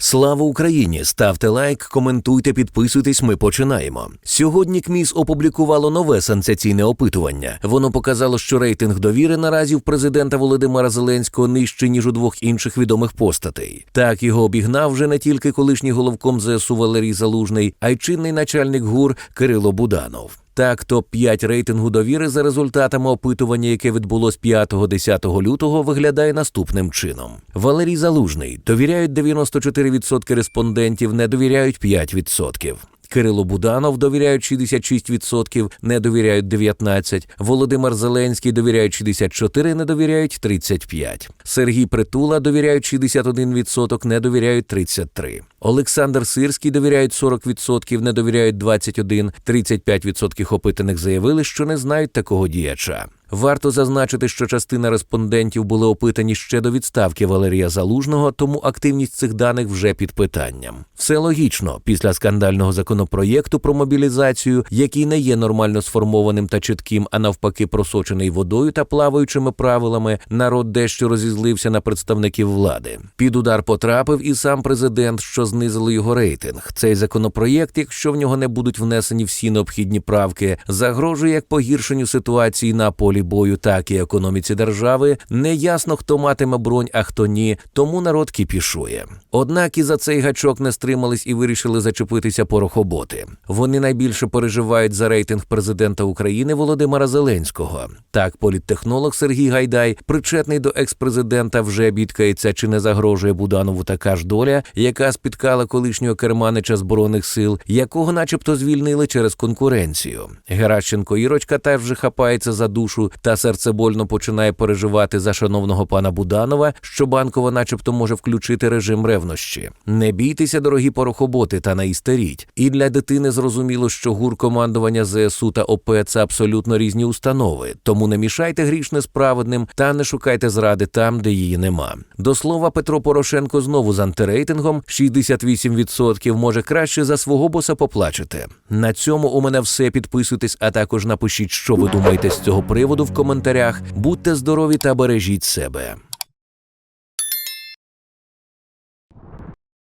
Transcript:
Слава Україні! Ставте лайк, коментуйте, підписуйтесь. Ми починаємо. Сьогодні КМІС опублікувало нове сенсаційне опитування. Воно показало, що рейтинг довіри наразі в президента Володимира Зеленського нижче ніж у двох інших відомих постатей. Так його обігнав вже не тільки колишній головком ЗСУ Валерій Залужний, а й чинний начальник ГУР Кирило Буданов. Так, топ-5 рейтингу довіри за результатами опитування, яке відбулось 5-10 лютого, виглядає наступним чином. Валерій Залужний довіряють 94% респондентів, не довіряють 5%. Кирило Буданов довіряють 66%, не довіряють 19%. Володимир Зеленський довіряють 64%, не довіряють 35%. Сергій Притула довіряють 61%, не довіряють 33%. Олександр Сирський довіряють 40%, не довіряють 21%. 35% опитаних заявили, що не знають такого діяча. Варто зазначити, що частина респондентів були опитані ще до відставки Валерія Залужного, тому активність цих даних вже під питанням. Все логічно після скандального законопроєкту про мобілізацію, який не є нормально сформованим та чітким, а навпаки, просочений водою та плаваючими правилами, народ дещо розізлився на представників влади. Під удар потрапив і сам президент, що знизили його рейтинг. Цей законопроєкт, якщо в нього не будуть внесені всі необхідні правки, загрожує як погіршенню ситуації на полі бою, так і економіці держави. Неясно, хто матиме бронь, а хто ні, тому народ кіпішує. Однак і за цей гачок не стримались і вирішили зачепитися порохоботи. Вони найбільше переживають за рейтинг президента України Володимира Зеленського. Так, політтехнолог Сергій Гайдай, причетний до експрезидента, вже бідкається, чи не загрожує Буданову така ж доля, яка спіткала колишнього керманича збройних сил, якого, начебто, звільнили через конкуренцію. Геращенко Ірочка теж вже хапається за душу та серцебольно починає переживати за шановного пана Буданова, що банкова, начебто, може включити режим ревнощі. Не бійтеся, дорогі порохоботи, та не істеріть. І для дитини зрозуміло, що гур командування ЗСУ та ОП це абсолютно різні установи. Тому не мішайте грішне справедним та не шукайте зради там, де її нема. До слова, Петро Порошенко знову з антирейтингом 68% може краще за свого боса поплачете. На цьому у мене все. Підписуйтесь, а також напишіть, що ви думаєте з цього приводу в коментарях. Будьте здорові та бережіть себе.